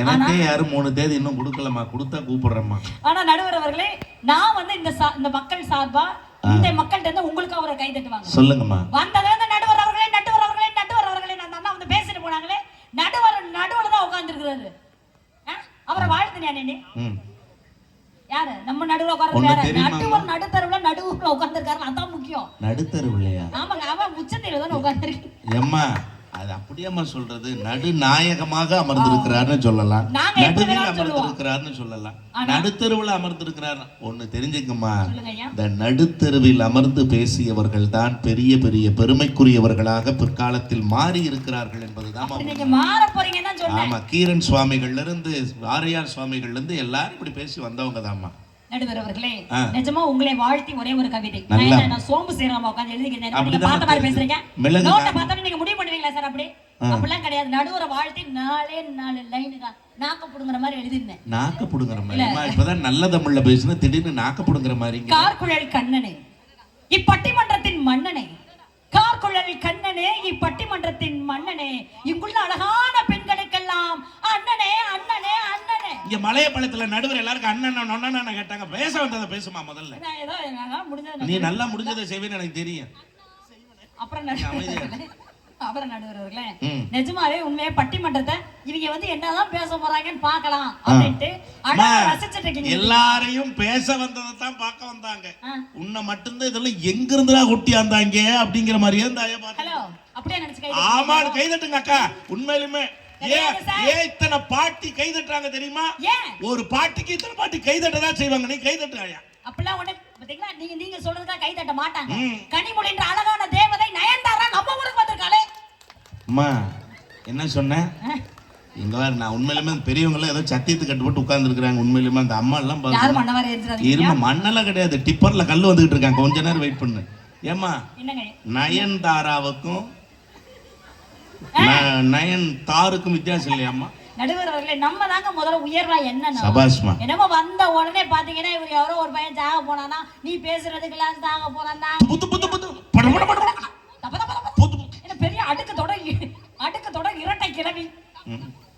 எனக்கே யாரும் மூணு தேதி இன்னும் கொடுக்கலம்மா. கொடுத்தா கூப்பிடுறேம்மா. ஆனா நடுவர் அவர்களே நான் வந்து இந்த இந்த மக்கள் சார்பா இந்த மக்கள்கிட்ட இருந்து உங்களுக்கு அவரை கை தட்டுவாங்க சொல்லுங்கம்மா. வந்ததுல இருந்து நடுவர் அவர்களே நடுவர் அவர்களே நடுவர் அவர்களே அந்த அண்ணா வந்து பேசிட்டு போனாங்களே நடுவர் நடுவுல தான் உட்கார்ந்துருக்கிறாரு. அவரை வாழ்த்துனியா நீ ம். யாரு? நம்ம நடுவுல உட்கார்ந்து? நடுவர் நடுத்தருவுல நடுவுல உட்கார்ந்துருக்காரு அதான் முக்கியம். நடுத்தரு இல்லையா? ஆமாங்க அவன் உச்சத்தில தானே உட்கார்ந்துருக்கு எம்மா அது அப்படியேம்மா சொல்றது. நடுநாயகமாக அமர்ந்திருக்கிறார்னு சொல்லலாம். நடுவில். அமர்ந்திருக்கிறார்னு சொல்லலாம். நடுத்தருவில் அமர்ந்திருக்கிறார் சொல்லுங்க ஐயா இந்த நடுத்தருவில் அமர்ந்து பேசியவர்கள் தான் பெரிய பெரிய பெருமைக்குரியவர்களாக பிற்காலத்தில் மாறி இருக்கிறார்கள் என்பதுதான் ஆமா கீரன் சுவாமிகள்ல இருந்து ஆரியார் சுவாமிகள்ல இருந்து எல்லாரும் இப்படி பேசி வந்தவங்க தாம்மா நடுவர் அவர்களே. நிஜமா உங்களை வாழ்த்தி ஒரே ஒரு கவிதை. நான் சோம்பு சேராம உட்கார்ந்து எழுதிக்கிறேன் பார்த்த மாதிரி. பேசுறீங்க? நோட்டை. பார்த்தா நீங்க முடிவு பண்ணுவீங்களா சார் அப்படி? அப்படிலாம் கிடையாது. நடுவரை வாழ்த்தி நாலே நாலு லைனு தான். நாக்க புடுங்குற மாதிரி எழுதிருந்தேன் நாக்க புடுங்குற மாதிரி. அம்மா, இப்பதான் நல்ல தமிழ்ல பேசுனா திடீர்னு நாக்க புடுங்குற மாதிரிங்க கார்குழல் கண்ணனே. இப்பட்டிமன்றத்தின் மன்னனே. கார்குழல் கண்ணனே இப்பட்டிமன்றத்தின் மன்னனே இங்குள்ள அழகான பெண்களுக்கெல்லாம் அண்ணனே அண்ணனே அண்ணனே. இங்க மலையப்பாளையத்துல நடுவர் எல்லாருக்கும் அண்ணன் நொண்ணன் கேட்டாங்க. பேச வந்ததை பேசுமா முதல்ல? நீ நல்லா முடிஞ்சதை செய்வேன்னு எனக்கு தெரியும். அப்புறம் அப்புறம் நடுவர்களே. நிஜமாவே உண்மையே பட்டிமன்றத்தை இவங்க வந்து என்னதான் பேச போறாங்கன்னு பார்க்கலாம் அப்படின்ட்டு ரசிச்சிட்டு இருக்கீங்க. எல்லாரையும் பேச வந்ததை தான் பார்க்க வந்தாங்க. உன்னை மட்டும்தான் இதெல்லாம் எங்க இருந்துடா கொட்டி வந்தாங்க அப்படிங்கிற மாதிரியே பார்த்து. ஹலோ அப்படியே நினைச்சு கை ஆமான்னு கை தட்டுங்க அக்கா. உண்மையிலுமே. ஏன் இத்தனை பாட்டி கை தட்டுறாங்க தெரியுமா? ஒரு பாட்டிக்கு இத்தனை பாட்டி கை தட்டதான் செய்வாங்க? நீ கை தட்டுறாயா அப்படிலாம் ஒண்ணு பாத்தீங்களா? நீங்க நீங்க சொல்றதுக்காக கை தட்ட மாட்டாங்க. கனிமொழின்ற அழகான தேவதை நயன்தாரா நம்ம ஊருக்கு அம்மா என்ன சொன்னேன் இங்க நான் உண்மையிலுமே அந்த பெரியவங்க எல்லாம் ஏதோ சத்தியத்துக்கு கட்டுப்பட்டு உட்கார்ந்துருக்காங்க உண்மையிலுமே அந்த அம்மா எல்லாம் இரும மண்ணெல்லாம் கிடையாது. டிப்பர்ல கல் வந்துகிட்டு இருக்காங்க. கொஞ்ச நேரம் வெயிட் பண்ணு. ஏமா நயன்தாராவுக்கும் நயன் தாருக்கும் வித்தியாசம் இல்லையாம்மா நடுவர் அவர்களே நம்ம தாங்க முதல்ல உயர்வா என்ன சபாஷ்மா. என்னமோ வந்த உடனே பாத்தீங்கன்னா இவர் யாரோ ஒரு பையன் சாக போனானா நீ பேசுறதுக்கு எல்லாம் சாக போறானா புத்து புத்து புத்து அடுக்கு தொடர் அடுக்கு தொடர் இரட்டை கிழவி.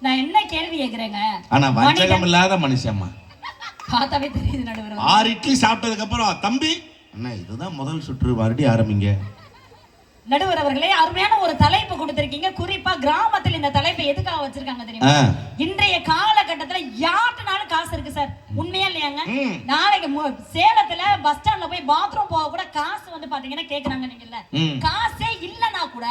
நான் என்ன கேள்வி கேக்குறேங்க? ஆனா வஞ்சகம் இல்லாத மனுஷம்மா. பார்த்தாவே தெரியுது நடுவர். ஆறு இட்லி சாப்பிட்டதுக்கு அப்புறம் தம்பி! அண்ணா இதுதான் முதல் சுற்று மறுபடியும் ஆரம்பிங்க. நடுவர் அவர்களே அருமையான ஒரு தலைப்பு கொடுத்திருக்கீங்க. குறிப்பா கிராமத்தில் இந்த தலைப்பை எதுக்காக வச்சிருக்காங்க தெரியுமா. இன்றைய காலகட்டத்துல யாருனாலும் காசு இருக்கு சார். உண்மையா இல்லையாங்க. நாளைக்கு சேலத்துல பஸ் ஸ்டாண்ட்ல போய் பாத்ரூம் போக கூட காசு வந்து பாத்தீங்கன்னா கேக்குறாங்க நீங்கல்ல. காசே இல்லனா கூட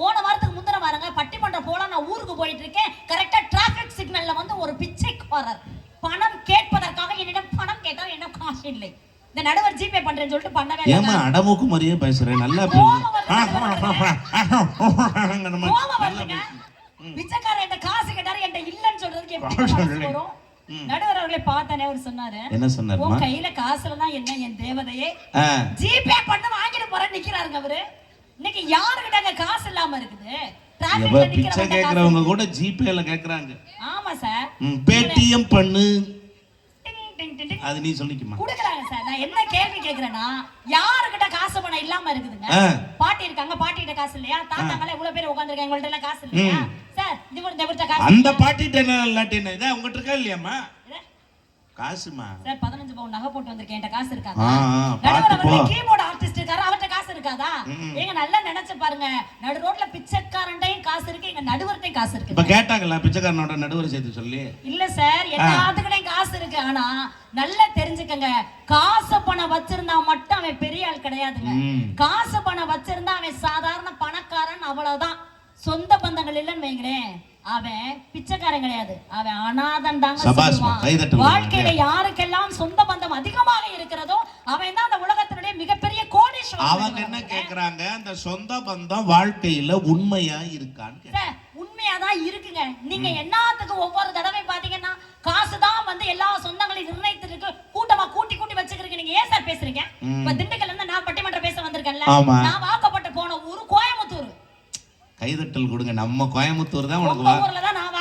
போன வாரத்துக்கு முந்தின வாரங்க பட்டிமன்றம் போல நான் ஊருக்கு போயிட்டு இருக்கேன் கரெக்டா டிராபிக் சிக்னல்ல வந்து ஒரு பிச்சைக்காரர் பணம் கேட்பதற்காக என்னிடம் பணம் கேட்டால் என்ன காசு இல்லை. இந்த நடுவர் ஜிபே பண்றேன்னு சொல்லிட்டு பண்ணவே. ஏமா அடமூக்கு மாதிரியே பேசுறேன் நல்லா. பிச்சைக்காரன் என்கிட்ட காசு கேட்டாரு, என்கிட்ட இல்லைன்னு சொல்றதுக்கு எப்படி மனசு வரும்? நடுவர் அவர்களே பார்த்தனே அவர் சொன்னாரு என்ன உன் கையில காசுல தான் என்ன என் தேவதையே ஜிபே பண்ண வாங்கிட்டு போறேன் நிக்கிறாருங்க அவரு இன்னைக்கு யாருக்கிட்ட காசு இல்லாம இருக்குது எப்ப டிராபிக்ல பிச்சை நிக்கிறவங்க காசு- கேக்குறவங்க கூட ஜிபேல கேக்குறாங்க ஆமா சார் பேடிஎம் பண்ணு. அது நீ சொல்லிக்குமா குடுக்குறாங்க சார். நான் என்ன கேள்வி கேக்குறேன்னா யாருக்கிட்ட காசு பணம் இல்லாம இருக்குதுங்க. பாட்டி இருக்காங்க பாட்டி கிட்ட காசு இல்லையா? தாத்தாங்கள இவ்வளவு பேர் உட்கார்ந்திருக்காங்க உங்கள்ட்ட எல்லாம் காசு இல்லையா? சார் இது ஒரு இவர்ட்ட காசு அந்த பாட்டிட்ட என்ன இல்லாட்டி என்ன இதா உங்ககிட்ட இருக்கா இல்லையாம்மா? இல்ல? காசுமா? சார் பதினஞ்சு பவுன் நகை போட்டு வந்திருக்கேன் என்கிட்ட காசு இருக்காதா? நடுவர் போ. கீபோர்டு ஆர்டிஸ்ட் இருக்காரு அவர்ட்ட காசு இருக்காதா? ஏங்க நல்லா நினைச்சு பாருங்க. நடு ரோட்ல பிச்சைக்காரன்டையும் காசு இருக்கு எங்க நடுவர்ட்டையும் காசு இருக்கு. இப்ப கேட்டாங்களா பிச்சைக்காரனோட நடுவர் சேர்த்து சொல்லி. இல்ல சார் எல்லாத்துக்கிட்டையும் காசு இருக்கு ஆனா நல்லா தெரிஞ்சுக்கங்க. காசு பணம் வச்சிருந்தா மட்டும் அவன் பெரிய ஆள் கிடையாதுங்க. காசு பணம் வச்சிருந்தா அவன் சாதாரண பணக்காரன் அவ்வளவுதான். சொந்த பந்தங்கள் இல்லைன்னு வைங்களேன். அவன் பிச்சைக்காரன் கிடையாது. அவன் அனாதன் தாங்க வாழ்க்கையில யாருக்கெல்லாம் சொந்த பந்தம் அதிகமாக இருக்கிறதோ அவன் தான் அந்த உலகத்தினுடைய மிகப்பெரிய கோடீஸ்வரன் அவங்க என்ன கேக்குறாங்க? அந்த சொந்த பந்தம் வாழ்க்கையில உண்மையா இருக்கான்னு உண்மையாதான் இருக்குங்க. நீங்க என்னத்துக்கு ஒவ்வொரு தடவை பாத்தீங்கன்னா காசு தான் வந்து எல்லா சொந்தங்களையும் நிர்ணயித்திருக்கு. கூட்டமா கூட்டி கூட்டி வச்சுக்கிறீங்க நீங்க ஏன் சார் பேசுறீங்க? இப்ப திண்டுக்கல்ல இருந்து நான் பட்டிமன்றம் பேச வந்திருக்கேன்ல. நான் வாக்கப்பட்டு போன ஊரு கோயம்புத்தூர் கைதட்டல் கொடுங்க. நம்ம கோயம்புத்தூர் தான் உனக்கு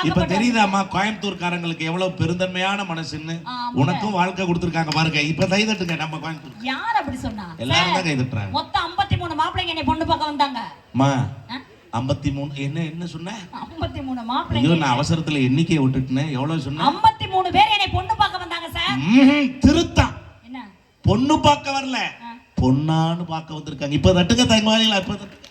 இப்ப தெரியுதாம்மா கோயம்புத்தூர்காரங்களுக்கு எவ்வளவு பெருந்தன்மையான மனசுன்னு. உனக்கும் வாழ்க்கை கொடுத்துருக்காங்க பாருங்க. இப்ப கைதட்டுங்க நம்ம கோயம்புத்தூர். யார் அப்படி சொன்னா? எல்லாரும் தான் கைதட்டுறாங்க மொத்தம் 53 மூணு மாப்பிள்ளைங்க என்னை பொண்ணு பார்க்க வந்தாங்க. அம்மா ஆ? ஐம்பத்தி மூணு என்ன என்ன சொன்ன? ஐம்பத்தி மூணு ஐயோ மாப்பிள்ளைங்க நான் அவசரத்துல எண்ணிக்கையை விட்டுட்டேன் எவ்வளவு சொன்னேன் ஐம்பத்தி மூணு பேர் என்னை பொண்ணு பார்க்க வந்தாங்க சார். என்ன? பொண்ணு பார்க்க வரல. பொண்ணான்னு பார்க்க வந்திருக்காங்க. இப்ப தட்டுங்க தங்கவாளிகளா இப்ப தட்டுங்க.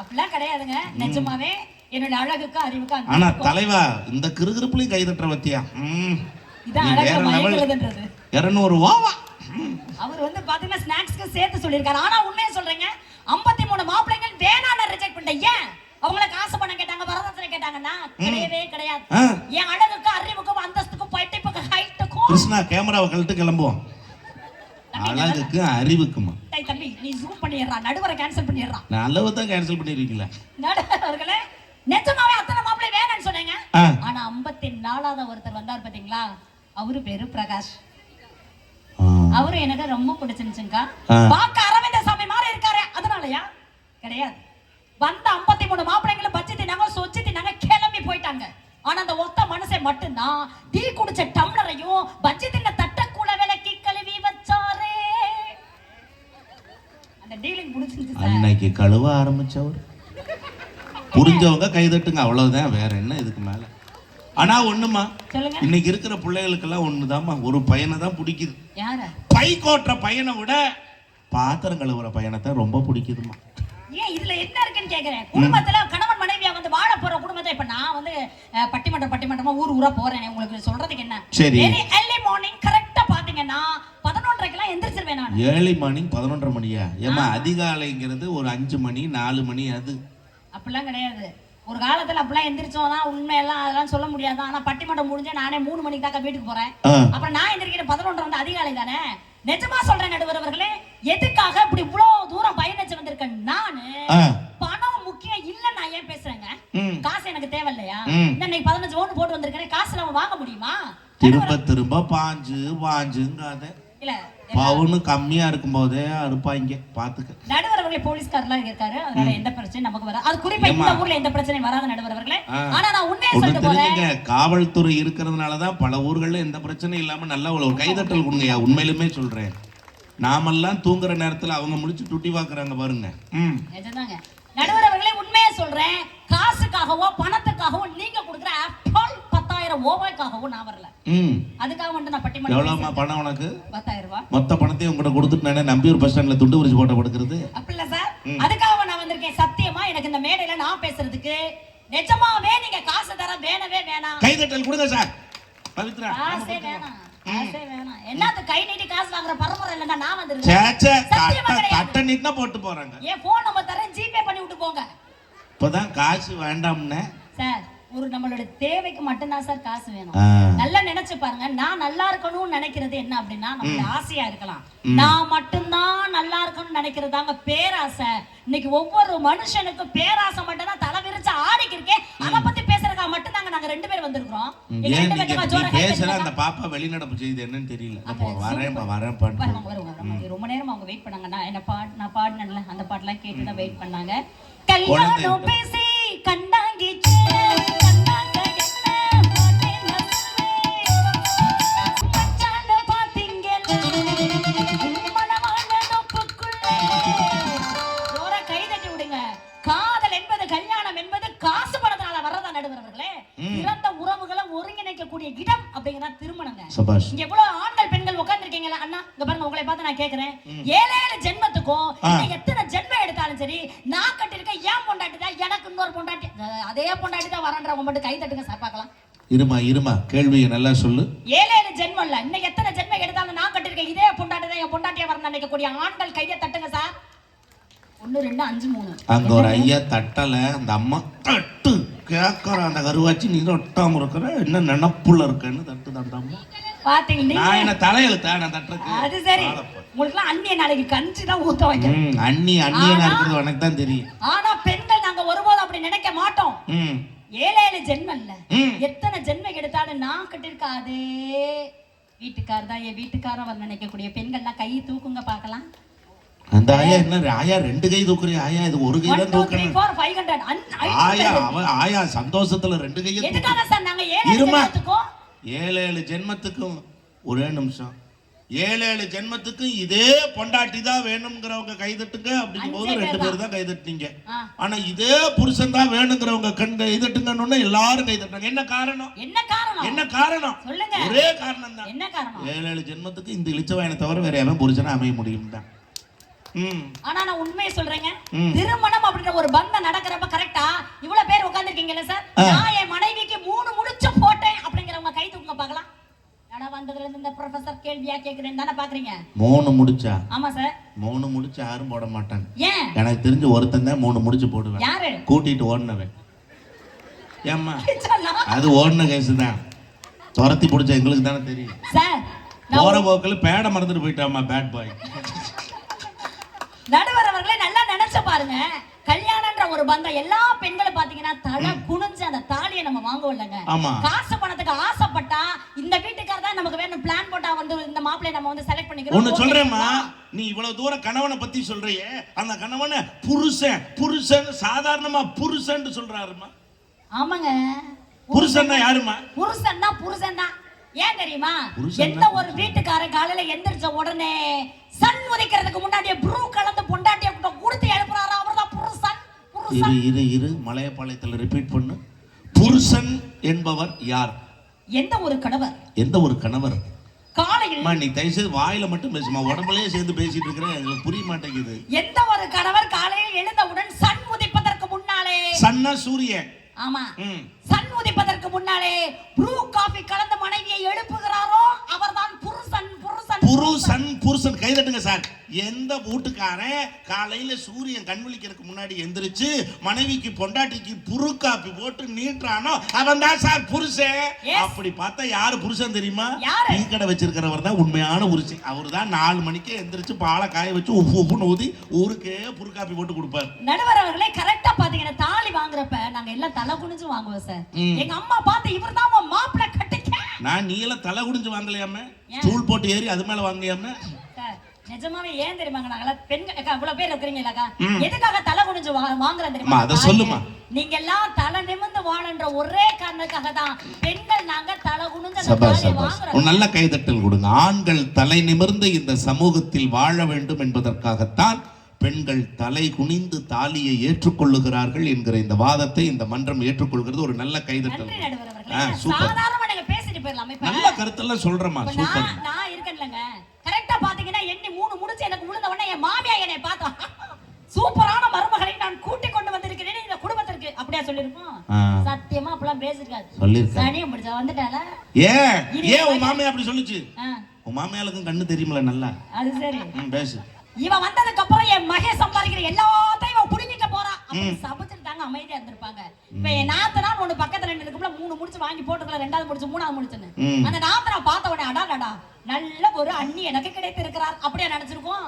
அப்படிலாம் கிடையாதுங்க. நிஜமாவே என்னோட அழகுக்கு அறிவுக்கு ஆனா தலைவா இந்த கிறுகிறுப்புலையும் கை தட்டுற பத்தியா? இருநூறு ஓவா. அவர் வந்து பாத்தீங்கன்னா ஸ்நாக்ஸ்க்கு சேர்த்து சொல்லியிருக்காரு. ஆனா உண்மையை சொல்றேங்க ஐம்பத்தி மூணு மாப்பிள்ளைகள் வேணான்னு ரிஜெக்ட் பண்ணிட்டேன். ஏன்? அவங்கள காசு பணம் கேட்டாங்க வரதட்சணை கேட்டாங்கன்னா கிடையவே கிடையாது. என் அழகுக்கு அறிவுக்கும் அந்தஸ்துக்கும் படிப்புக்கும் ஹைட்டுக்கும் கிருஷ்ணா கேமராவை கழட்டு கிளம்புவோம். அழகுக்கு அறிவுக்குமா? தம்பி நீ ஜூம் பண்ணிடுறா நடுவரை கேன்சல் பண்ணிடுறா. நான் அளவு தான் கேன்சல் பண்ணிருக்கீங்களா? நடுவர்களே நிஜமாவே அத்தனை மாப்பிள்ளை வேணான்னு சொன்னேங்க. ஆனா ஐம்பத்தி நாலாவது ஒருத்தர் வந்தார் பாத்தீங்களா? அவரு பேரு பிரகாஷ். அவரு எனக்கு ரொம்ப பிடிச்சிருந்துச்சுங்கா. ஆ. பார்க்க அரவிந்த சாமி மாதிரி இருக்காரு. அதனாலயா? கிடையாது. வந்த ஐம்பத்தி மூணு மாப்பிள்ளைங்களும் பச்சை தின்னாங்க சொச்சு தின்னாங்க கிளம்பி போயிட்டாங்க. ஆனா அந்த ஒத்த மனுஷன் மட்டும்தான் டீ குடிச்ச டம்ளரையும் பஜ்ஜி அன்னைக்கு கழுவ ஆரம்பிச்சவர். புரிஞ்சவங்க கை தட்டுங்க அவ்வளவுதான் வேற என்ன இதுக்கு மேல. ஆனா ஒண்ணுமா? இன்னைக்கு இருக்கிற பிள்ளைகளுக்கெல்லாம் ஒண்ணுதாம்மா. ஒரு பையனை தான் பிடிக்குது. பை கோட்டுற பையனை விட பாத்திரம் கழுவுற பையனை ரொம்ப பிடிக்குதுமா ஏன் இதுல என்ன இருக்குன்னு கேக்குறேன். குடும்பத்துல கணவன் மனைவியா வந்து வாழ போற குடும்பத்தை இப்ப நான் வந்து பட்டிமன்றம் பட்டிமன்றமா ஊர் ஊரா போறேன். உங்களுக்கு சொல்றதுக்கு என்ன? சரி. early மார்னிங் கரெக்டா பாத்தீங்கன்னா பதினொன்றரைக்கெல்லாம் எந்திரிச்சிருவேன் நான். ஏழு மணி பதினொன்றரை மணியா? ஏமா அதிகாலைங்கிறது ஒரு அஞ்சு மணி நாலு மணி அது? அப்படிலாம் கிடையாது. ஒரு காலத்துல அப்படிலாம் எந்திரிச்சோம்னா உண்மையெல்லாம் அதெல்லாம் சொல்ல முடியாது. ஆனா பட்டிமன்றம் முடிஞ்சா நானே மூணு மணிக்கு தாக்கா வீட்டுக்கு போறேன். அப்புறம் நான் எந்திரிக்கிற பதினொன்று வந்து அதிகாலை தானே? நிஜமா சொல்றேன் நடுவரவர்களே எதுக்காக இப்படி இவ்வளவு தூரம் பயணிச்சு வந்திருக்கேன் நானு. பணம் முக்கியம் இல்ல நான் ஏன் பேசுறேங்க. காசு எனக்கு தேவையில்லையா? ம். இந்த இன்னைக்கு பதினஞ்சு ஓட்டு போட்டு வந்திருக்கேன் காசு நம்ம வாங்க முடியுமா? திரும்ப திரும்ப பாஞ்சு பாஞ்சுங்காத பவுனு கம்மியா இருக்கும் போதே அறுப்பாங்க பாத்துக்க. நடுவரவர்களே போலீஸ்காரெல்லாம் இருக்காரு. அதனால எந்த பிரச்சனையும் நமக்கு வராது. அது குறிப்பா இந்த? ஊர்ல எந்த பிரச்சனையும் வராது ஆ. ஆனா நான் உண்மையை சொல்லிட்டு போறேன் காவல்துறை இருக்கிறதுனாலதான் பல ஊர்கள்ல எந்த பிரச்சனையும் இல்லாம நல்லா ஒரு கைதட்டல் கொடுங்கய்யா. உண்மையிலுமே சொல்றேன். நாமெல்லாம் தூங்குற நேரத்துல அவங்க முடிச்சு துட்டி பாக்குறாங்க பாருங்க. ம். நிஜம்தாங்க. நடுவரவர்களே உண்மையை சொல்றேன். காசுக்காகவோ பணத்துக்காகவோ நீங்க கொடுக்குற ஆப்பிள் பத்தாயிரம் ரூபாய்க்காகவோ நான் வரல. அதுக்காக மட்டும் நான் பட்டிமன்றம் பணம் உனக்கு? பத்தாயிரம் ரூபாய் மொத்த பணத்தையும் உங்கள்கிட்ட கொடுத்துட்டு நானே நம்பியூர் பஸ் ஸ்டாண்ட்ல துண்டு உரிச்சு போட்ட படுக்கிறது அப்படி இல்ல சார் அதுக்காக நான் வந்திருக்கேன். சத்தியமா எனக்கு இந்த மேடையில நான் பேசுறதுக்கு நிஜமாவே நீங்க காசு தர வேணவே வேணாம். கைதட்டல் கொடுங்க சார். பவித்ரா காசே வேணாம். காசே வேணாம். என்னது கை நீட்டி காசு வாங்குற பரம்பரை இல்லைன்னா நான் வந்துருக்கேன். தட்ட போட்டு போறாங்க. என் போன் நம்பர் தரேன். ஜிபே பண்ணி விட்டு போங்க. இப்பதான் காசு வேண்டாம்னே. சார். ஒரு நம்மளோட தேவைக்கு மட்டும்தான் சார் காசு வேணும். நல்லா நினைச்சு பாருங்க நான் நல்லா இருக்கணும்னு நினைக்கிறது என்ன அப்படின்னா நம்மளோட ஆசையா இருக்கலாம். நான் மட்டும்தான் நல்லா இருக்கணும்னு நினைக்கிறதாங்க பேராசை. இன்னைக்கு ஒவ்வொரு மனுஷனுக்கும் பேராசை மட்டும்தான் தலை விரிச்சு ஆடிக்கு இருக்கேன். அதை பத்தி பேசுறதுக்காக மட்டும்தாங்க நாங்க ரெண்டு பேர் வந்திருக்கிறோம். பேசுற. அந்த பாப்பா வெளிநடப்பு செய்து என்னன்னு தெரியல. வரேன் வரேன். ரொம்ப நேரம் அவங்க வெயிட் பண்ணாங்க. நான் என்ன பாட் நான் பாடினேன்ல அந்த பாட்டெல்லாம் கேட்டு தான் வெயிட் பண்ணாங்க. கல்யாணம். பேசி கண்டாங்கி சபாஷ். இங்க எவ்வளவு ஆண்கள் பெண்கள் உட்கார்ந்திருக்கீங்களா அண்ணா இங்க பாருங்க உங்களை பார்த்து நான் கேக்குறேன். ஏழு ஏழு ஜென்மத்துக்கும் எத்தனை ஜென்மம் எடுத்தாலும் சரி நான் கட்டிருக்க ஏன் பொண்டாட்டி தான் எனக்கு இன்னொரு பொண்டாட்டி. அதே பொண்டாட்டி தான் வரன்றவங்க மட்டும் கை தட்டுங்க சார் பார்க்கலாம். இருமா இருமா கேள்வியை நல்லா சொல்லு. ஏழு ஏழு ஜென்மம் இல்ல இன்னும் எத்தனை ஜென்மம் எடுத்தாலும் நான் கட்டிருக்க இதே பொண்டாட்டி தான் என் பொண்டாட்டியா வரணும் நினைக்கக்கூடிய ஆண்கள் கையை தட்டுங்க சார். ஒண்ணு ரெண்டு அஞ்சு மூணு. அங்க ஒரு ஐயா தட்டல அந்த அம்மா தட்டு. கேட்கற அந்த கருவாச்சி நீ ஒட்டாம இருக்கிற என்ன நினப்புல இருக்கன்னு தட்டு அந்த அம்மா பாத்தீங்க நீங்க நான் என்ன தலையெழுத்தா? நான் அது சரி. உங்களுக்கு அந்நிய நாளைக்கு கஞ்சி தான் ஊத்த வைக்கிறேன் அண்ணி அண்ணியனா இருக்கிறது உனக்கு தான் தெரியும். ஆனா பெண்கள் நாங்க ஒருபோதும் அப்படி நினைக்க மாட்டோம். ஏழு ஏழு ஜென்மம் இல்ல. எத்தனை ஜென்மம் எடுத்தாலும் நான் கட்டிருக்க அதே வீட்டுக்கார் தான். என் வீட்டுக்காரன் நினைக்கக்கூடிய பெண்கள்லாம் கை தூக்குங்க பார்க்கலாம். அந்த ஆயா என்ன ஆயா ரெண்டு கை தூக்குறிய ஆயா இது ஒரு கை தான் தூக்கணும் ஆயா அவ ஆயா சந்தோஷத்துல ரெண்டு கையை இருமா. ஜென்மத்துக்கும்? ஏழு ஏழு ஜென்மத்துக்கும் ஒரே நிமிஷம். ஏழு ஏழு ஜென்மத்துக்கு இதே பொண்டாட்டி தான் வேணுங்கிறவங்க கைதட்டுங்க அப்படிங்கும் போது ரெண்டு பேர் தான். கைதட்டினீங்க. ஆனா இதே புருஷன் தான் வேணுங்கிறவங்க கண் கைதட்டுங்கன்னு எல்லாரும் கைதட்டாங்க என்ன காரணம்? என்ன காரணம்? என்ன காரணம்? ஒரே காரணம்? தான் ஏழு ஏழு ஜென்மத்துக்கு இந்த இளிச்சவாயனை தவிர வேற எவன் புருஷனா அமைய முடியும் தான் ஆனா நான் உண்மையை சொல்றேங்க. திருமணம் அப்படின்ற ஒரு பந்தம் நடக்கிறப்ப கரெக்டா இவ்வளவு பேர் உட்கார்ந்திருக்கீங்கல்ல சார். நான் என் மனைவிக்கு மூணு முடிச்சு போட்டேன் அப்படிங்கிறவங்க கை தூக்குங்க பார்க்கலாம். ஏன்னா வந்ததுல இருந்து இந்த ப்ரொஃபசர் கேள்வியா கேக்குறேன்னு தானே பாக்குறீங்க? மூணு முடிச்சா? ஆமா சார் மூணு முடிச்சு யாரும் போட மாட்டாங்க. ஏன்? எனக்கு தெரிஞ்சு ஒருத்தன் தான் மூணு முடிச்சு போடுவேன். யாரு? கூட்டிட்டு ஓடினவன். ஏம்மா? அது ஓடின கேஸ் தான். துரத்தி பிடிச்ச எங்களுக்கு தானே தெரியும். சார் போற போக்கில் பேடை மறந்துட்டு போயிட்டாமா பேட் பாய் நடுவர் அவர்களே நல்லா நினைச்சு பாருங்க. கல்யாணம்ன்ற ஒரு பந்தம் எல்லா பெண்களும் பாத்தீங்கன்னா தலை குனிஞ்சு அந்த தாலியை நம்ம வாங்குவோம் இல்லைங்க ஆமா. காசு பணத்துக்கு ஆசைப்பட்டா இந்த வீட்டுக்கார தான் நமக்கு வேணும். பிளான் போட்டா வந்து இந்த மாப்பிள்ளைய நம்ம வந்து செலக்ட் பண்ணிக்கிறோம். Okay சொல்றேம்மா? நீ இவ்வளவு தூரம் கணவனை பத்தி சொல்றியே. அந்த கணவனை புருஷன் புருஷன் சாதாரணமா புருஷன் சொல்றாருமா ஆமாங்க. புருஷன்னா யாருமா புருஷன் தான் புருஷன் தான். ஏன் தெரியுமா? எந்த ஒரு வீட்டுக்காரன் காலையில எந்திரிச்ச உடனே சன் உதிக்கிறதுக்கு முன்னாடியே ப்ரூ கலந்து பொண்டாட்டிய கூட கொடுத்து எழுப்புறாரோ? அவர்தான் புருஷன் இரு இரு இரு. மலையப்பாளையத்தில் ரிப்பீட் பண்ணு. புருஷன் என்பவர் யார்? எந்த ஒரு கணவர்? எந்த ஒரு கணவர்? காலையில் நீ தயவுசெய்து வாயில மட்டும் பேசுமா உடம்புலயே சேர்ந்து பேசிட்டு இருக்கிறேன். எங்களுக்கு புரிய மாட்டேங்குது. எந்த ஒரு கணவர் காலையில் எழுந்தவுடன் சன் உதிப்பதற்கு முன்னாலே சன்னா சூரியன். ஆமா. சன் உதிப்பதற்கு முன்னாலே ப்ரூ காபி கலந்த மனைவியை எழுப்புகிறாரோ அவர்தான் புருஷன் புருஷன். புருஷன் கைதட்டுங்க சார். எந்த வீட்டுக்காரன் காலையில சூரியன் கண் விழிக்கிறதுக்கு முன்னாடி எந்திரிச்சு மனைவிக்கு பொண்டாட்டிக்கு புரு காப்பி போட்டு நீட்டுறானோ அவன் தான் சார் புருஷன். அப்படி பார்த்தா யாரு புருஷன் தெரியுமா? டீ கடை வச்சிருக்கிறவர் தான் உண்மையான புருஷன். அவர் தான் நாலு மணிக்கே எந்திரிச்சு பாலை காய வச்சு உப்பு உப்புன்னு ஊதி ஊருக்கே புரு காப்பி போட்டு கொடுப்பாரு. நடுவர் அவர்களே கரெக்டா பாத்தீங்கன்னா தாலி வாங்குறப்ப நாங்க எல்லாம் தலை குனிஞ்சு வாங்குவோம் சார். எங்க அம்மா பார்த்து இவர்தான் உன் மாப்பிள்ளை கட்டிக்க நான் நீல தலை குடிஞ்சு வாங்கலையாம? ஸ்டூல் போட்டு ஏறி அது மேல வாங்கலையாம? நிஜமாவே ஏன் தெரியுமாங்க பெண்கள் அக்கா, இவ்வளவு பேர் இருக்கிறீங்களாக்கா. எதுக்காக தலை குனிஞ்சு வா- வாங்குறோம் அம்மா, தெரியுமா அதை சொல்லுமா. நீங்க எல்லாம் தலை நிமிர்ந்து வாழன்ற ஒரே காரணத்துக்காக தான் பெண்கள் நாங்க தலை குனிஞ்சு நல்ல கைதட்டல் கொடுங்க. ஆண்கள் தலை நிமிர்ந்து இந்த சமூகத்தில் வாழ வேண்டும் என்பதற்காகத்தான் பெண்கள் தலை குனிந்து தாலியை ஏற்றுக்கொள்ளுகிறார்கள் என்கிற இந்த வாதத்தை இந்த மன்றம் ஏற்றுக்கொள்கிறது. ஒரு நல்ல கைதட்டல் சூப்பர். போயிடலாமே இப்ப நல்ல கருத்தெல்லாம் சொல்றேம்மா இப்ப சூப்பர். நான் இருக்கேன்லங்க. கரெக்டா பாத்தீங்கன்னா எண்ணி மூணு முடிச்சு எனக்கு விழுந்த உடனே என் மாமியா என்னை பார்த்தா சூப்பரான மருமகளை நான் கூட்டி கொண்டு வந்திருக்கிறேன் இந்த குடும்பத்திற்கு. அப்படியா சொல்லிருக்கோம். சத்தியமா அப்பெல்லாம் பேசிருக்காது சொல்லியிருக்கேன் சனியம் பிடிச்சா வந்துட்டால ஏன்? ஏன் உன் மாமியா அப்படி சொல்லுச்சு? உன் மாமியாளுக்கும் கண்ணு தெரியுமில நல்லா. அது சரி. பேசு. இவன் வந்ததுக்கு அப்புறம் என் மகே சம்பாதிக்கிற எல்லாத்தையும் இவன் புடிங்கிட்டு போறா. அப்படி சமைச்சிட்டு தாங்க அமைதியா இருந்திருப்பாங்க. இப்ப என் நாத்தனார் ஒண்ணு பக்கத்துல ரெண்டு இருக்கும்ல மூணு முடிச்சு வாங்கி போட்டுக்கல ரெண்டாவது முடிச்சு மூணாவது முடிச்சுன்னு. அந்த நாத்தனா பார்த்த உடனே அடா அடா நல்ல ஒரு அண்ணி எனக்கு கிடைத்து இருக்கிறார் அப்படியே நினைச்சிருக்கோம்.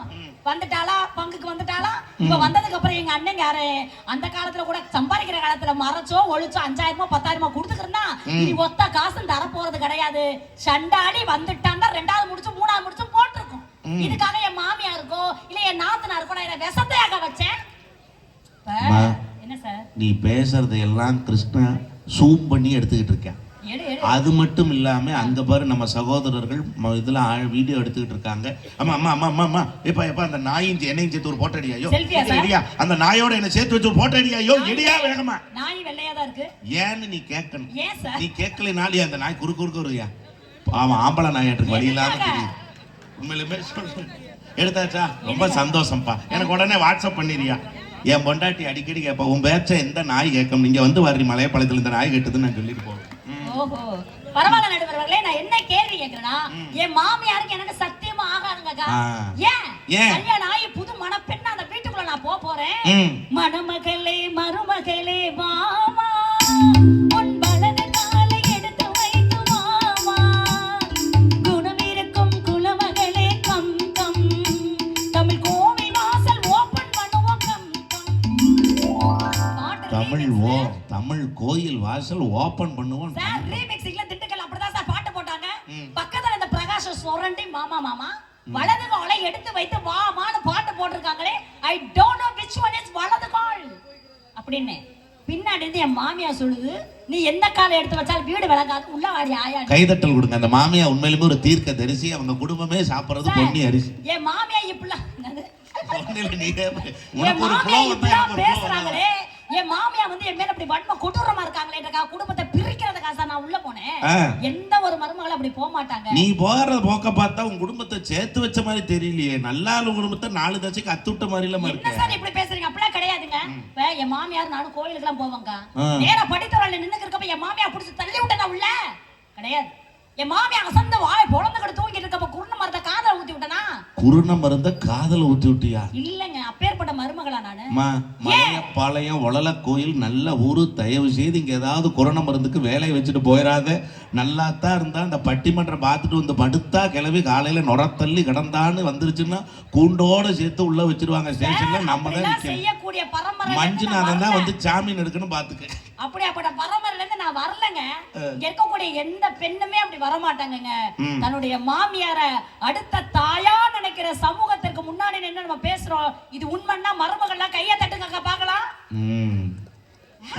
வந்துட்டாளா? பங்குக்கு வந்துட்டாளா? இப்ப வந்ததுக்கு அப்புறம் எங்க அண்ணன் யாரு? அந்த காலத்துல கூட சம்பாதிக்கிற காலத்துல மறைச்சோ ஒழிச்சோ அஞ்சாயிரமோ பத்தாயிரமோ கொடுத்துக்கிறா இனி ஒத்த காசும் தர போறது கிடையாது. சண்டாடி வந்துட்டாங்க ரெண்டாவது முடிச்சு மூணாவது முடிச்சு போட்டிருக்கும். இதுக்காக என் மாமியாருக்கோ இல்ல என் நாத்தனாருக்கோ நான் இதை விஷத்தையாக வச்சேன். இப்ப, நீ பேசுறது எல்லாம் கிருஷ்ணா சூம் பண்ணி எடுத்துக்கிட்டு இருக்கேன் அது மட்டும் இல்லாம அங்க பாரு நம்ம சகோதரர்கள் இதுல வீடியோ எடுத்துக்கிட்டு இருக்காங்க. அம்மா அம்மா அம்மா அம்மா அம்மா. எப்ப எப்ப அந்த நாயும் என்னையும் சேர்த்து ஒரு போட்டோ அடியாயோ Selfie-யா சார்? எடியா அந்த நாயோட என்ன சேர்த்து வச்சு ஒரு போட்டோ அடியாயோ எடியா வேகமா. நாய் வெள்ளையா தான் இருக்கு. ஏன்னு நீ கேட்கணும் நீ கேட்கலனாலே அந்த நாய் குறுக்கு குறுக்கு வருவியா? அவன் ஆம்பளை நாயாட்டுக்கு வழி இல்லாம? தெரியுது. உண்மையிலுமே எடுத்தாச்சா? ரொம்ப சந்தோஷம்ப்பா எனக்கு உடனே வாட்ஸ்அப் பண்ணிரியா என் பொண்டாட்டி அடிக்கடி கேட்பா உன் பேச்ச எந்த நாய் கேட்கும் நீங்க வந்து வர்றி மலையப்பாளையத்துல இந்த நாய் கேட்டதுன்னு நான் சொல்லிட்டு போவேன். ஓஹோ பரவாயில்ல நடுவர்களே நான் என்ன கேள்வி கேக்குறேன்னா என் மாமியாருக்கு எனக்கு சத்தியமா ஆகாதுங்கக்கா ஆ. ஏன்? கல்யாணம் ஆகி புது மணப்பெண்ணா அந்த வீட்டுக்குள்ள நான் போக போறேன். மணமகளே மருமகளே மாமா கோயில் வாசல் ஓபன் பண்ணுவோம் சார் ரீமிக்ஸிங்ல திண்டுக்கல் அப்படிதான் சார் பாட்டு போட்டாங்க. பக்கத்துல இந்த பிரகாஷ் சொரண்டி மாமா மாமா வலது காலை எடுத்து வைத்து வாமான்னு பாட்டு போட்டிருக்காங்களே. I don't know which one is வலது கால். அப்படின்னு. பின்னாடி இருந்து என் மாமியா சொல்லுது நீ எந்த காலை எடுத்து வச்சாலும் வீடு விளங்காது உள்ள வாடி ஆயா கைதட்டல் கொடுங்க. அந்த மாமியா உண்மையிலுமே ஒரு தீர்க்க தரிசி அவங்க குடும்பமே சாப்பிடுறது பொன்னி அரிசி. என் மாமியா இப்படிலாம் உனக்கு ஒரு பேசுறாங்களே. என் மாமியா வந்து என் மேல அப்படி வன்ம கொடூரமா இருக்காங்களேன்றக்கா குடும்பத்தை பிரிக்கிறதுக்காக தான் நான் உள்ள போனேன். எந்த ஒரு மருமகளும் அப்படி போக மாட்டாங்க. நீ போகிற போக்க பார்த்தா உன் குடும்பத்தை சேர்த்து வச்ச மாதிரி தெரியலையே. நல்லா உன் குடும்பத்தை நாலு தச்சுக்கு அத்துவிட்ட மாதிரி இல்லாம இருக்க. சார் இப்படி பேசுறீங்க? அப்படிலாம் கிடையாதுங்க. என் மாமியார் நானும் கோயிலுக்கு எல்லாம் போவாங்க. நேரா படித்தவரையில நின்னுக்கு இருக்கப்ப என் மாமியார் புடிச்சு தள்ளி விட்டனா உள்ள? கிடையாது. என் மாமியார் அசந்த வாழை பொழந்து கிட்ட தூங்கிட்டு இருக்கப்ப குருண மரத்தை காதல ஊத்தி விட்டனா? குருண மருந்த காதல ஊத்தி விட்டியா? இல்லங்க அப்பேற்பட்ட மருமகளா நானு. அம்மா மலையப்பாளையம் ஒளல கோயில் நல்ல ஊரு. தயவு செய்து இங்க ஏதாவது கொரோனா மருந்துக்கு வேலையை வச்சுட்டு போயிடாத நல்லா தான் இருந்தா அந்த பட்டிமன்றம் பார்த்துட்டு வந்து படுத்தா கிளம்பி காலையில நுரத்தள்ளி கிடந்தான்னு வந்துருச்சுன்னா கூண்டோட சேர்த்து உள்ள வச்சிருவாங்க. ஸ்டேஷன்ல நம்ம தான் செய்யக்கூடிய மஞ்சுநாதன் தான் வந்து ஜாமீன் எடுக்கணும் பாத்துக்க அப்படியாப்பட்ட பரம்பரையில இருந்து நான் வரலங்க. இங்க இருக்கக்கூடிய எந்த பெண்ணுமே அப்படி வர மாட்டாங்கங்க. தன்னுடைய மாமியார அடுத்த தாயா நினைக்கிற சமூகத்திற்கு முன்னாடி நின்று நம்ம பேசுறோம். இது உண்மைன்னா மருமகள்லாம் கையை தட்டுங்க பார்க்கலாம். ம்.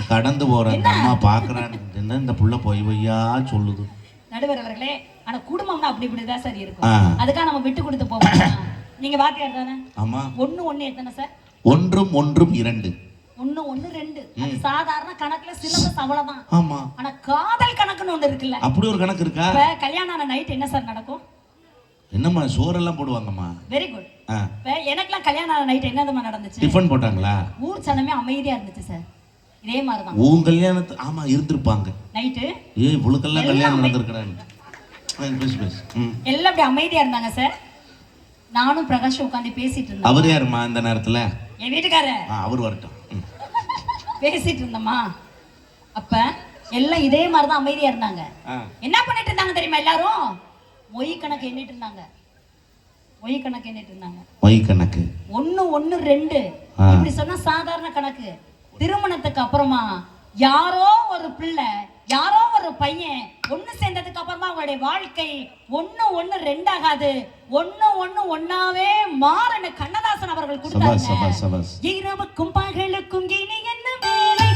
கடந்து போற அந்த அம்மா பாக்குறான் என்ன இந்த புள்ள பொய் பொய்யா சொல்லுது? நடுவர் அவர்களே ஆனா குடும்பம்னா அப்படி இப்படிதான் சார். இருக்கும். அதுக்காக நம்ம விட்டு கொடுத்து போவோம் நீங்க வாத்தியார் தானே ஆமா. ஒண்ணு ஒண்ணு எத்தனை சார்? ஒன்றும் ஒன்றும் இரண்டு. ஒண்ணு ஒண்ணு ரெண்டு. அது சாதாரண கணக்குல சிலபஸ் அவ்வளவுதான். ஆமா. ஆனா காதல் கணக்குன்னு ஒண்ணு இருக்குல்ல. அப்படி ஒரு கணக்கு இருக்கா? இப்ப கல்யாணம் ஆன நைட் என்ன சார் நடக்கும்? என்னம்மா சோறெல்லாம் போடுவாங்கம்மா? Very good. இப்ப எனக்கெல்லாம் கல்யாணம் ஆன நைட் என்னதுமா நடந்துச்சு? டிஃபன் போட்டாங்களா? ஊர் சனமே அமைதியா இருந்துச்சு சார் இதே மாதிரிதான். உன் கல்யாணத்து ஆமா இருந்திருப்பாங்க. நைட்டு ஏய் இவளுக்கெல்லாம் கல்யாணம் நடந்திருக்கிறாங்க பேசு பேசு. எல்லாம் அப்படி அமைதியா இருந்தாங்க சார் நானும் பிரகாஷ் உட்காந்து பேசிட்டு இருந்தேன் அவர் யாரும்மா இந்த நேரத்துல? என் வீட்டுக்காரர். ஆ, அவர் வரட்டும். பேசிட்டு இருந்தோமா அப்ப எல்லாம் இதே மாதிரிதான் அமைதியா இருந்தாங்க. என்ன பண்ணிட்டு இருந்தாங்க தெரியுமா எல்லாரும்? மொய் கணக்கு எண்ணிட்டு இருந்தாங்க. மொய் கணக்கு எண்ணிட்டு இருந்தாங்க. மை கணக்கு. ஒண்ணு ஒண்ணு ரெண்டு. இப்படி சொன்னா சாதாரண கணக்கு. திருமணத்துக்கு அப்புறமா யாரோ ஒரு பிள்ளை யாரோ ஒரு பையன் ஒண்ணு சேர்ந்ததுக்கு அப்புறமா அவங்களுடைய வாழ்க்கை ஒண்ணு ஒண்ணு ரெண்டாகாது. ஒண்ணு ஒண்ணு ஒண்ணாவே மாறன கண்ணதாசன் அவர்கள் கொடுத்தாங்க. இரவுக்கும் பகலுக்கும் இனி என்ன வேலை?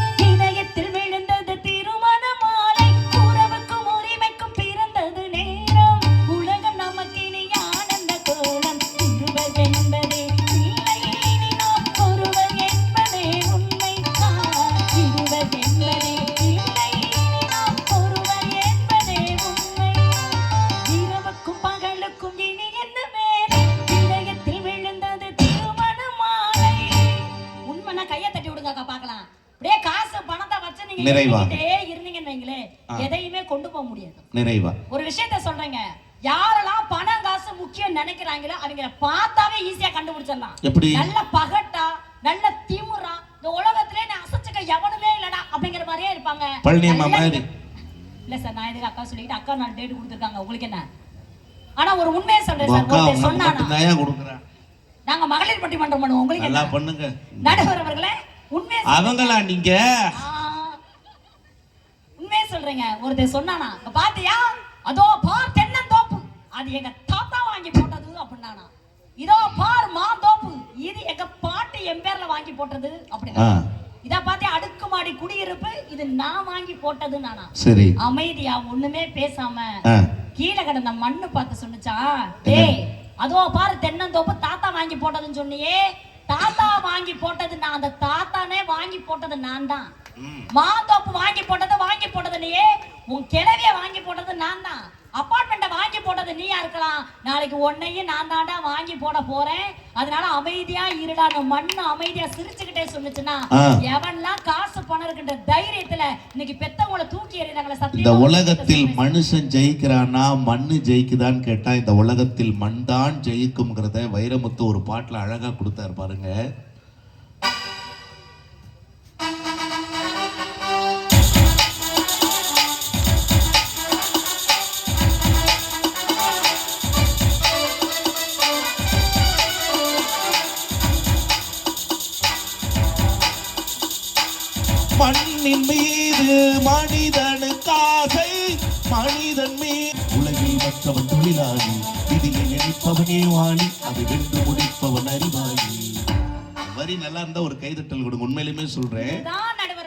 நிறைவா ஒரு விஷயத்த சொல்றேங்க. யாரெல்லாம் பணம் காசு முக்கியம் நினைக்கிறாங்களோ அவங்கள பார்த்தாவே ஈஸியா கண்டுபிடிச்சிடலாம். எப்படி? நல்ல பகட்டா நல்ல திமுறா இந்த உலகத்திலே நான் அசைச்சுக்க எவனுமே இல்லடா அப்படிங்கிற மாதிரியே இருப்பாங்க. பழனியம்மா மாதிரி. இல்ல சார் நான் இதுக்கு அக்கா சொல்லிட்டு அக்கா நாலு டேட் கொடுத்துருக்காங்க உங்களுக்கு என்ன? ஆனா ஒரு உண்மையை சொல்றேன் சார் கொடுக்குறா. நாங்க மகளிர் பட்டிமன்றம் பண்ணுவோம் உங்களுக்கு நல்லா பண்ணுங்க. நடுவர் அவர்களே உண்மையை அவங்களா நீங்க? சொல்றேங்க? ஒருத்தர் சொன்னானா "இங்க பாத்தியா? அதோ பார் தென்னந்தோப்பு அது எங்க தாத்தா வாங்கி போட்டது அப்படின்னானா. இதோ பார் மாந்தோப்பு இது எங்க பாட்டி என் பேர்ல வாங்கி போட்டது. அப்படின்னா இத பாத்தியா? அடுக்குமாடி குடியிருப்பு இது நான் வாங்கி போட்டது நானா சரி. அமைதியா ஒண்ணுமே பேசாம கீழே கிடந்த மண்ணு பார்த்து சொன்னுச்சா? டேய் அதோ பாரு தென்னந்தோப்பு தாத்தா வாங்கி போட்டதுன்னு சொன்னியே. தாத்தா வாங்கி போட்டது நான் அந்த தாத்தானே வாங்கி போட்டது நான் தான் மாந்தோப்பு வாங்கி போட்டது வாங்கி போட்டது நீயே. உன் கிழவிய வாங்கி போட்டது நான் தான் அப்பார்ட்மெண்ட்டை வாங்கி போட்டது நீயா இருக்கலாம். நாளைக்கு உன்னையும் நான் தாண்டா வாங்கி போட போறேன். அதனால அமைதியா இருடான்னு மண்ணு அமைதியா சிரிச்சுக்கிட்டே சொன்னுச்சுன்னா ஆ. எவன்லாம் காசு பணம் இருக்கின்ற தைரியத்துல இன்னைக்கு பெத்தவங்களை தூக்கி எறிறாங்களே இந்த சத்தியமா உலகத்தில் மனுஷன் ஜெயிக்கிறானா மண்ணு ஜெயிக்குதான்னு கேட்டா இந்த உலகத்தில் மண் தான் ஜெயிக்கும்ங்கிறத வைரமுத்து ஒரு பாட்டுல அழகா கொடுத்தாரு பாருங்க. மற்றவன் தொழிலாளி. விதியை நினைப்பவனே வாணி அதை வென்று முடிப்பவன் அறிவாளி. வரி நல்லா இருந்தா ஒரு கைதட்டல் கொடுங்க உண்மையிலுமே சொல்றேன்.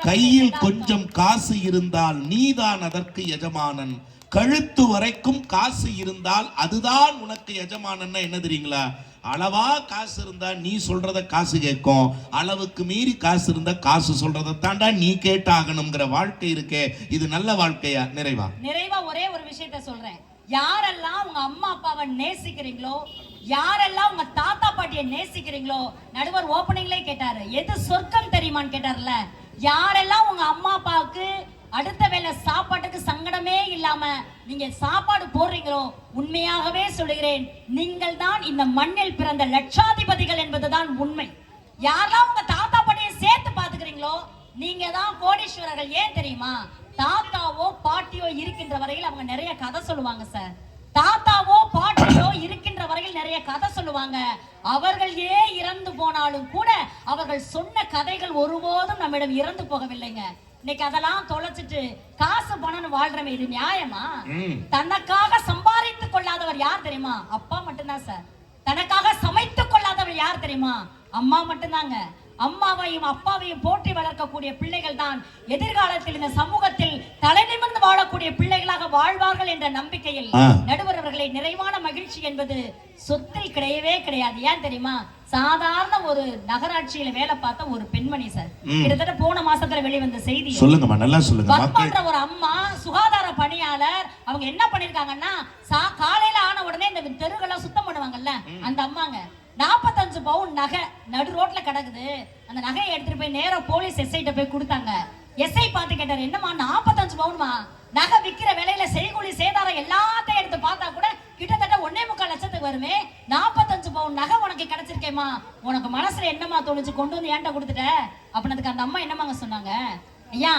கையில் கொஞ்சம் காசு இருந்தால் நீதான் அதற்கு எஜமானன். கழுத்து வரைக்கும் காசு இருந்தால் அதுதான் உனக்கு எஜமானன்னா என்ன தெரியுங்களா? அளவா காசு இருந்தா நீ சொல்றத காசு கேட்கும். அளவுக்கு மீறி காசு இருந்தா காசு சொல்றதை தாண்டா நீ கேட்டாகணுங்கிற வாழ்க்கை இருக்கே. இது நல்ல வாழ்க்கையா? நிறைவா? நிறைவா ஒரே ஒரு விஷயத்த சொல்றேன். யாரெல்லாம் உங்க அம்மா அப்பாவை நேசிக்கிறீங்களோ யாரெல்லாம் உங்க தாத்தா பாட்டியை நேசிக்கிறீங்களோ நடுவர் ஓப்பனிங்லயே கேட்டாரு. எது சொர்க்கம் தெரியுமான்னு கேட்டார்ல. யாரெல்லாம் உங்க அம்மா அப்பாவுக்கு அடுத்த வேளை சாப்பாட்டுக்கு சங்கடமே இல்லாம நீங்க சாப்பாடு போடுறீங்களோ உண்மையாகவே சொல்லுகிறேன் நீங்கள் தான் இந்த மண்ணில் பிறந்த லட்சாதிபதிகள் என்பதுதான் உண்மை. யாரெல்லாம் உங்க தாத்தா பாட்டியை சேர்த்து பாத்துக்கிறீங்களோ நீங்க தான் கோடீஸ்வரர்கள் ஏன் தெரியுமா? தாத்தாவோ பாட்டியோ இருக்கின்ற வரையில் அவங்க நிறைய கதை சொல்லுவாங்க சார். தாத்தாவோ பாட்டியோ இருக்கின்ற வரையில் நிறைய கதை சொல்லுவாங்க. அவர்கள் ஏன் இறந்து போனாலும் கூட அவர்கள் சொன்ன கதைகள் ஒருபோதும் நம்மிடம் இறந்து போகவில்லைங்க. இன்னைக்கு அதெல்லாம் தொலைச்சிட்டு காசு பணம்னு வாழ்றமே இது நியாயமா. தனக்காக சம்பாதித்துக் கொள்ளாதவர் யார் தெரியுமா? அப்பா மட்டும்தான் சார். தனக்காக சமைத்துக் கொள்ளாதவர் யார் தெரியுமா? அம்மா மட்டும்தாங்க. அம்மாவையும் அப்பாவையும் போற்றி வளர்க்கக்கூடிய பிள்ளைகள் தான் எதிர்காலத்தில் இந்த சமூகத்தில் தலை நிமிர்ந்து வாழக்கூடிய பிள்ளைகளாக வாழ்வார்கள் என்ற நம்பிக்கையில். நடுவர் அவர்களை நிறைவான மகிழ்ச்சி என்பது சொத்தில் கிடையவே கிடையாது. ஏன் தெரியுமா? சாதாரண ஒரு நகராட்சியில வேலை பார்த்த ஒரு பெண்மணி சார். கிட்டத்தட்ட போன மாசத்துல வெளிவந்த செய்தி சொல்லுங்கம்மா நல்லா சொல்லுங்க. பத்மன்ற ஒரு அம்மா சுகாதார பணியாளர் அவங்க என்ன பண்ணிருக்காங்கன்னா காலையில ஆன உடனே இந்த தெருகளை சுத்தம் பண்ணுவாங்கல்ல அந்த அம்மாங்க. நாற்பத்தஞ்சு பவுன் நகை நடு ரோட்ல கிடக்குது. அந்த நகையை எடுத்துட்டு போய் நேரம் போலீஸ் எஸ்ஐட்ட போய் கொடுத்தாங்க. எஸ்ஐ பார்த்து கேட்டார் என்னம்மா நாற்பத்தஞ்சு பவுன்மா? நகை விற்கிற விலையில செய்கூலி சேதாரம் எல்லாத்தையும் எடுத்து பார்த்தா கூட கிட்டத்தட்ட ஒன்னே முக்கால் லட்சத்துக்கு வருமே. நாற்பத்தஞ்சு பவுன் நகை உனக்கு கிடைச்சிருக்கேம்மா. உனக்கு மனசுல என்னம்மா தோணுச்சு? கொண்டு வந்து ஏன்டா கொடுத்துட்ட? அப்படின்னதுக்கு அந்த அம்மா என்னமாங்க சொன்னாங்க? ஐயா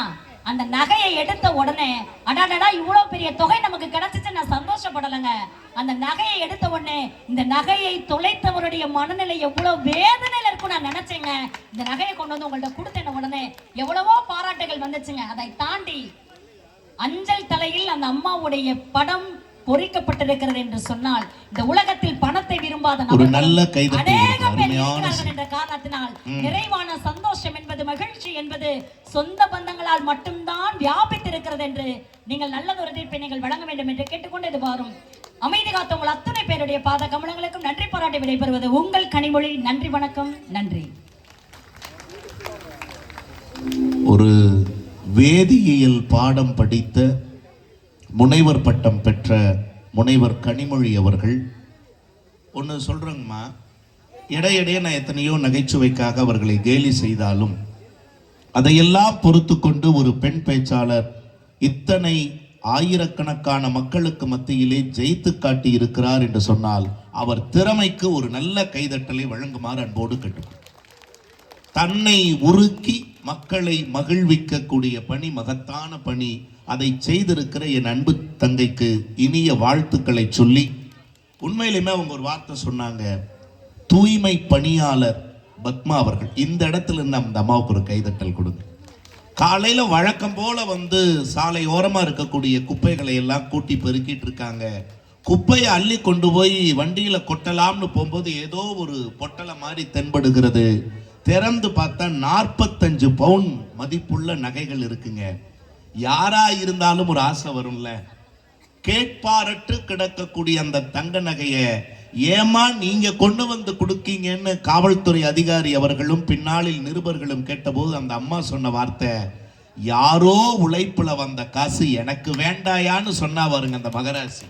அந்த நகையை எடுத்த உடனே அடாடடா இவ்வளவு பெரிய தொகை நமக்கு கிடைச்சிச்சு நான் சந்தோஷப்படலைங்க. அந்த நகையை எடுத்த உடனே இந்த நகையை தொலைத்தவருடைய மனநிலை எவ்வளவு வேதனையில இருக்கும் நான் நினைச்சேங்க. இந்த நகையை கொண்டு வந்து உங்கள்ட்ட கொடுத்தேன உடனே எவ்வளவோ பாராட்டுகள் வந்துச்சுங்க. அதை தாண்டி அஞ்சல் தலையில் அந்த அம்மாவுடைய படம் பொறிக்கப்பட்டிருக்கிறது என்று சொன்னால் இந்த உலகத்தில் பணத்தை விரும்பாத ஒரு நல்ல அநேகம் பேர் இருக்கிறார்கள் என்ற காரணத்தினால் நிறைவான சந்தோஷம் என்பது மகிழ்ச்சி என்பது சொந்த பந்தங்களால் மட்டும்தான் வியாபித்திருக்கிறது என்று நீங்கள் நல்லதொரு தீர்ப்பை நீங்கள் வழங்க வேண்டும் என்று கேட்டுக்கொண்டு இது வரும். அமைதி காத்தவங்கள் அத்தனை பேருடைய பாத கமலங்களுக்கும் நன்றி பாராட்டி விடைபெறுவது உங்கள் கனிமொழி. நன்றி வணக்கம். நன்றி. ஒரு வேதியியல் பாடம் படித்த முனைவர் பட்டம் பெற்ற முனைவர் கனிமொழி அவர்கள் ஒன்று சொல்கிறேங்கம்மா இடையிடையே நான் எத்தனையோ நகைச்சுவைக்காக அவர்களை கேலி செய்தாலும் அதையெல்லாம் பொறுத்து கொண்டு ஒரு பெண் பேச்சாளர் இத்தனை ஆயிரக்கணக்கான மக்களுக்கு மத்தியிலே ஜெயித்து காட்டி இருக்கிறார் என்று சொன்னால் அவர் திறமைக்கு ஒரு நல்ல கைதட்டலை வழங்குமாறு அன்போடு கேட்டுக்கொள்கிறேன். தன்னை உருக்கி மக்களை மகிழ்விக்கக்கூடிய பணி மகத்தான பணி அதை செய்திருக்கிற என் அன்பு தங்கைக்கு இனிய வாழ்த்துக்களை சொல்லி உண்மையிலுமே அவங்க ஒரு வார்த்தை சொன்னாங்க தூய்மை பணியாளர் பத்மா அவர்கள். இந்த இடத்துல இருந்து அந்த அம்மாவுக்கு ஒரு கைதட்டல் கொடுங்க. காலையில் வழக்கம் போல் வந்து சாலை ஓரமாக இருக்கக்கூடிய குப்பைகளை எல்லாம் கூட்டி பெருக்கிட்டு இருக்காங்க. குப்பையை அள்ளி கொண்டு போய் வண்டியில் கொட்டலாம்னு போகும்போது ஏதோ ஒரு பொட்டலை மாதிரி தென்படுகிறது. திறந்து பார்த்தா நாற்பத்தஞ்சு பவுன் மதிப்புள்ள நகைகள் இருக்குங்க. யாரா இருந்தாலும் ஒரு ஆசை வரும்ல. கேட்பாரற்று கிடக்கக்கூடிய அந்த தங்க நகையை ஏமா நீங்க கொண்டு வந்து கொடுக்கீங்கன்னு காவல்துறை அதிகாரி அவர்களும் பின்னாளில் நிருபர்களும் கேட்டபோது அந்த அம்மா சொன்ன வார்த்தை யாரோ உழைப்புல வந்த காசு எனக்கு வேண்டாயான்னு சொன்னா வருங்க அந்த மகராசி.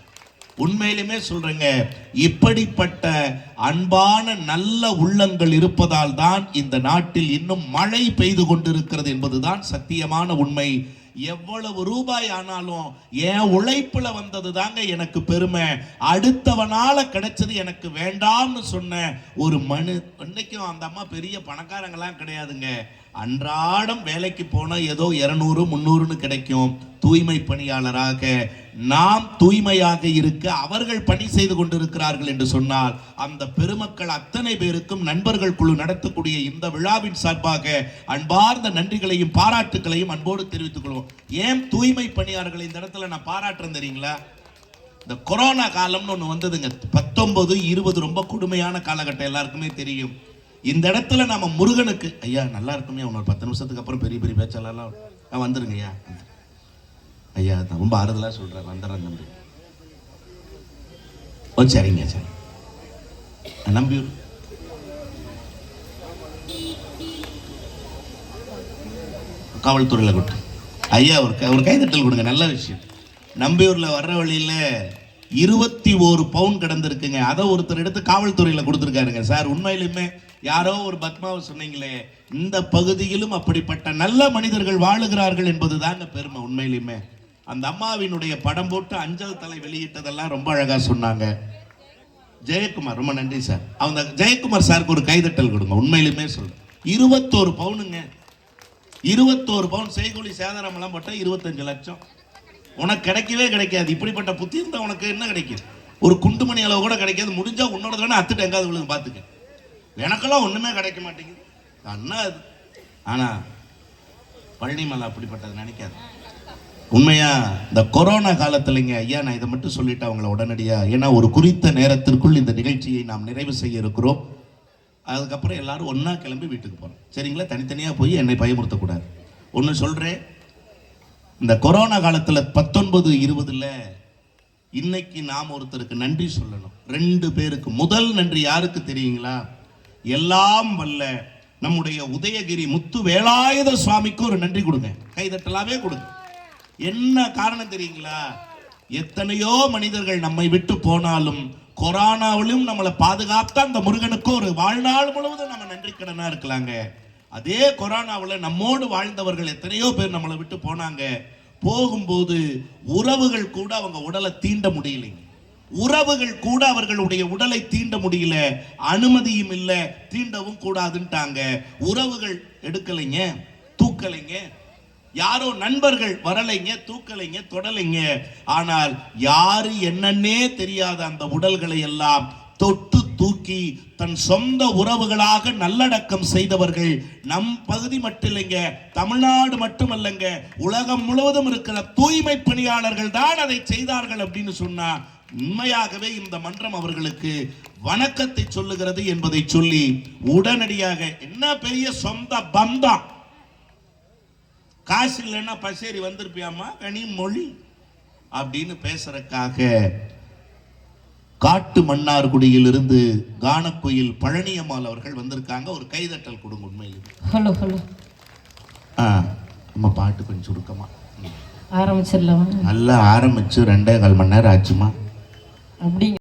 உண்மையிலுமே சொல்றேங்க இப்படிப்பட்ட அன்பான நல்ல உள்ளங்கள் இருப்பதால் தான் இந்த நாட்டில் இன்னும் மழை பெய்து கொண்டிருக்கிறது என்பதுதான் சத்தியமான உண்மை. எவ்வளவு ரூபாய் ஆனாலும் என் உழைப்புல வந்தது தாங்க எனக்கு பெருமை. அடுத்தவனால கிடைச்சது எனக்கு வேண்டாம்னு சொன்ன ஒரு மனு இன்னைக்கும் அந்த அம்மா பெரிய பணக்காரங்களாம் கிடையாதுங்க. அன்றாடம் வேலைக்கு போனால் ஏதோ இரநூறு முந்நூறுன்னு கிடைக்கும். தூய்மை பணியாளராக நாம் தூய்மையாக இருக்க அவர்கள் பணி செய்து கொண்டிருக்கிறார்கள் என்று சொன்னால் அந்த பெருமக்கள் அத்தனை பேருக்கும் நண்பர்கள் குழு நடத்தக்கூடிய இந்த விழாவின் சார்பாக அன்பார்ந்த நன்றிகளையும் பாராட்டுகளையும் அன்போடு தெரிவித்துக் கொள்வோம். ஏன் தூய்மை பணியாளர்களை இந்த இடத்துல நான் பாராட்டுறேன் தெரியுங்களா? இந்த கொரோனா காலம்னு ஒன்று வந்ததுங்க. பத்தொன்பது இருபது ரொம்ப கொடுமையான காலகட்டம் எல்லாருக்குமே தெரியும். இந்த இடத்துல நாம முருகனுக்கு ஐயா நல்லா இருக்குமே ஒரு பத்து நிமிஷத்துக்கு அப்புறம் பெரிய பெரிய பேச்சாளர்லாம் ஆ, வந்துருங்க ஐயா. ஐயா ரொம்ப ஆறுதலாக சொல்கிறேன் வந்துடுறேன் தம்பி. ஓ சரிங்க சரி. நம்பியூர் காவல்துறையில் கொட்டு ஐயா ஒரு ஒரு கைதட்டல் கொடுங்க நல்ல விஷயம். நம்பியூரில் வர்ற வழியில இருபத்தி ஒரு பவுன் கிடந்திருக்குங்க. அதை ஒருத்தர் எடுத்து காவல்துறையில் கொடுத்துருக்காருங்க. சார் உண்மையிலுமே யாரோ ஒரு பத்மாவை சொன்னீங்களே இந்த பகுதியிலும் அப்படிப்பட்ட நல்ல மனிதர்கள் வாழுகிறார்கள் என்பதுதாங்க பெருமை உண்மையிலுமே. அந்த அம்மாவினுடைய படம் போட்டு அஞ்சல் தலை வெளியிட்டதெல்லாம் ரொம்ப அழகாக சொன்னாங்க. ஜெயக்குமார் ரொம்ப நன்றி சார். அவங்க ஜெயக்குமார் சாருக்கு ஒரு கைதட்டல் கொடுங்க உண்மையிலுமே சொல்லுங்க இருபத்தோரு பவுனுங்க. இருபத்தோரு பவுன் செய்கூலி சேதாரம் எல்லாம் இருபத்தஞ்சு லட்சம். உனக்கு கிடைக்கவே கிடைக்காது. இப்படிப்பட்ட புத்தி இருந்தால் உனக்கு என்ன கிடைக்கும்? ஒரு குண்டுமணி அளவு கூட கிடைக்காது. முடிஞ்சால் உன்னோட தானே அத்துட்டு எங்காவது விழுந்து பார்த்துக்க. எனக்கெல்லாம் ஒன்றுமே கிடைக்க மாட்டேங்குது. அண்ணா அது. ஆனால் பழனிமலை அப்படிப்பட்டது நினைக்காது. உண்மையா இந்த கொரோனா காலத்துலங்க ஐயா நான் இதை மட்டும் சொல்லிட்டு அவங்கள உடனடியாக ஏன்னா ஒரு குறித்த நேரத்திற்குள் இந்த நிகழ்ச்சியை நாம் நிறைவு செய்ய இருக்கிறோம். அதுக்கப்புறம் எல்லாரும் ஒன்றா கிளம்பி வீட்டுக்கு போகிறோம் சரிங்களா? தனித்தனியாக போய் என்னை பயமுறுத்தக்கூடாது. ஒன்று சொல்கிறேன் இந்த கொரோனா காலத்தில் பத்தொன்பது இருபதுல இன்னைக்கு நாம் ஒருத்தருக்கு நன்றி சொல்லணும். ரெண்டு பேருக்கு. முதல் நன்றி யாருக்கு தெரியுங்களா? எல்லாம் வல்ல நம்முடைய உதயகிரி முத்து வேலாயுத சுவாமிக்கு ஒரு நன்றி கொடுங்க. கைதட்டலாவே கொடுங்க. என்ன காரணம் தெரியுங்களா? எத்தனையோ மனிதர்கள் நம்மை விட்டு போனாலும் கொரோனாவிலும் நம்மளை பாதுகாத்த அந்த முருகனுக்கு ஒரு வாழ்நாள் முழுவதும் நம்ம நன்றி கடனா இருக்கலாங்க. அதே கொரோனாவில் நம்மோடு வாழ்ந்தவர்கள் எத்தனையோ பேர் நம்மளை விட்டு போனாங்க. போகும்போது உறவுகள் கூட அவங்க உடலை தீண்ட முடியலைங்க உறவுகள் கூட அவர்களுடைய உடலை தீண்ட முடியல. அனுமதியும் இல்லை. தீண்டவும் கூடாதுன்ட்டாங்க. உறவுகள் எடுக்கலைங்க. தூக்கலைங்க. யாரோ நண்பர்கள் வரலைங்க. தூக்கலைங்க. தொடலைங்க. ஆனால் யாரு என்னன்னே தெரியாத அந்த உடல்களை எல்லாம் தொட்டு தூக்கி தன் சொந்த உறவுகளாக நல்லடக்கம் செய்தவர்கள் நம் பகுதி மட்டும் இல்லைங்க தமிழ்நாடு மட்டுமல்லங்க உலகம் முழுவதும் இருக்கிற தூய்மை பணியாளர்கள் தான் அதை செய்தார்கள் அப்படின்னு சொன்னா உண்மையாகவே இந்த மன்றம் அவர்களுக்கு வணக்கத்தை சொல்லுகிறது என்பதை சொல்லி உடனடியாக என்ன பெரிய சொந்த பந்தம்? காசு இல்லைன்னா பசேரி வந்திருப்பியாமா கனி மொழி அப்படின்னு பேசுறதுக்காக காட்டு மன்னார்குடியிலிருந்து கானக்குயில் பழனியம்மாள் அவர்கள் வந்திருக்காங்க. ஒரு கைதட்டல் கொடுங்க உண்மையில் ஹலோ ஹலோ. ஆ நம்ம பாட்டு கொஞ்சம் சுருக்கமா. ம். ஆரம்பிச்சிடலாமா? நல்லா ஆரம்பிச்சு ரெண்டே கால் மணி நேரம் ஆச்சுமா? அப்படிங்க